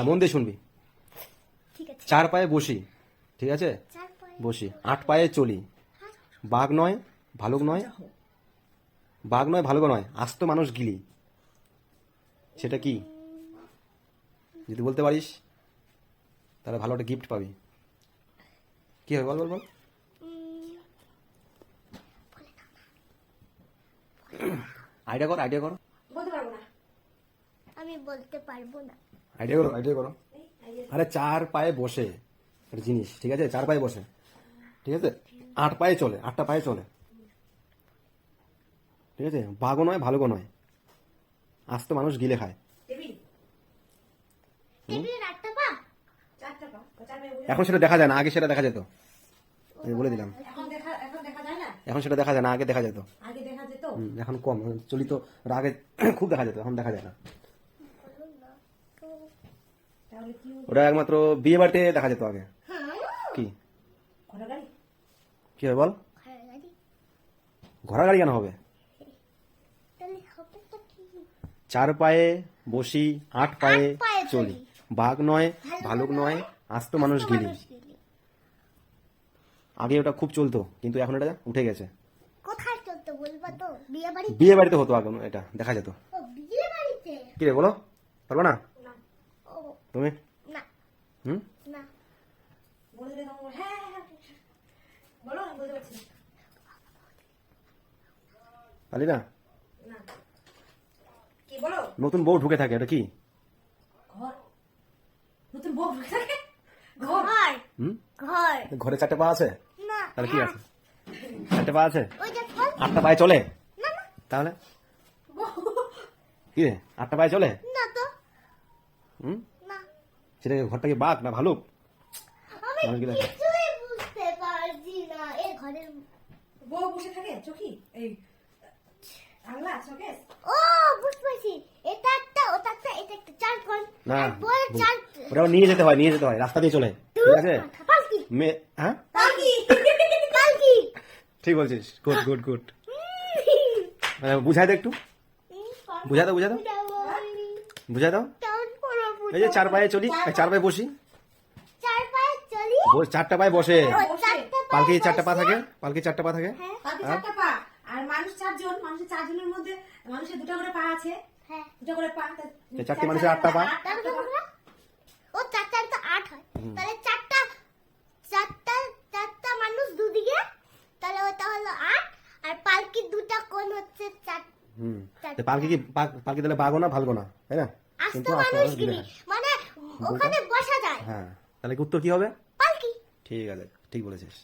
মন দিয়ে শুনবি। চার পায়ে বসি ঠিক আছে? বসি। আট পায়ে চলি। বাঘ নয় ভালুক নয়। বাঘ নয় ভালুক নয়। আস্ত মানুষ গিলি। সেটা কি? যদি বলতে পারিস তাহলে ভালো একটা গিফট পাবি। কি হবে? বল বল বল। আইডিয়া কর আইডিয়া কর। বলতে পারব না। আমি বলতে পারব না। আইডিয়া করো আইডিয়া করো। আরে চার পায়ে বসে একটা জিনিস ঠিক আছে? চার পায়ে বসে ঠিক আছে? আট পায়ে চলে আটটা পায়ে চলে। ঠিক আছে? বাঘও নয় ভালুকও নয়। আস্ত মানুষ গিলে খায়। এখন সেটা দেখা যায় না আগে সেটা দেখা যেত। আমি বলে দিলাম। এখন দেখা এখন দেখা যায় না? এখন সেটা দেখা যায় না আগে দেখা যেত। আগে দেখা যেত? হুম, এখন কম চলি তো ওর আগে খুব দেখা যেত এখন দেখা যায় না। ওটা একমাত্র বিয়ে বাড়িতে দেখা যেত আগে। কি? ঘোড়া কি হবে বল? ঘোড়া গাড়ি কেন হবে? চার পায়ে বসি আট পায়ে চলি। বাঘ নয় ভালুক নয় আস্ত মানুষ গিলি। আগে ওটা খুব চলতো কিন্তু এখন এটা উঠে গেছে। বিয়ে বাড়িতে? হতো আগে এটা দেখা যেত। ও কি রে বলো? পারব না? তুমি? না। হুম? না। বলে হ্যাঁ হ্যাঁ, হ্যাঁ বলো আমি বলতে পারছি না। পারলি না। না কি বলো? নতুন বউ ঢুকে থাকে এটা কি? ঘর। নতুন বউ ঢুকে থাকে? ঘর। ঘর। হুম? ঘর। ঘরে চারটে পা আছে? না। তাহলে কি। আছে? চারটে পা আছে? ওই যে ফল। আটটা পায়ে চলে? না না। তাহলে? কি আটটা পায়ে চলে? না তো। হুম? না সেটা কি ঘরটা কি বাঘ না ভালো বুঝতে পারছি না। এ ঘরের বউ বসে থাকে চোখি এই আংলা চোখেস ও বুঝতে পারছি। এটা একটা ওটা একটা এটা একটা চার কোণ না আর চার ওটা নিয়ে যেতে হয় নিয়ে যেতে হয় রাস্তা দিয়ে চলে। ঠিক আছে? পালকি। হ্যাঁ? পালকি। ঠিক বলছিস। Good good good. বুঝাই দে একটু। বুঝা দাও বুঝা দাও। বুঝাই দাও। এই যে চার পায়ে চলি চার পায়ে বসি। চার পায়ে চলি। বস- চারটা পায়ে বসে। পালকি চারটা পা থাকে পালকি চারটা পা থাকে। হ্যাঁ। আর মানুষ চারজন মানুষের চারজনের মধ্যে মানুষের দুটো করে পা আছে। হ্যাঁ। দুটো করে পা তা- চারটি মানুষের আটটা পা। ও চারটা তো আট হয়। তাহলে চারটা চারটা চারটা মানুষ দুদিকে তাহলে ওটা হলো আট। আর পালকির দুটা কোণ হচ্ছে চার হুম। তো পালকি কি পালকি তাহলে বাঘও না ভালগো না তাই না? কিন্তু আস্তে। মানে ওখানে বসা যায়। হ্যাঁ তাহলে কি উত্তর কি হবে? পালকি। ঠিক আছে ঠিক বলেছিস।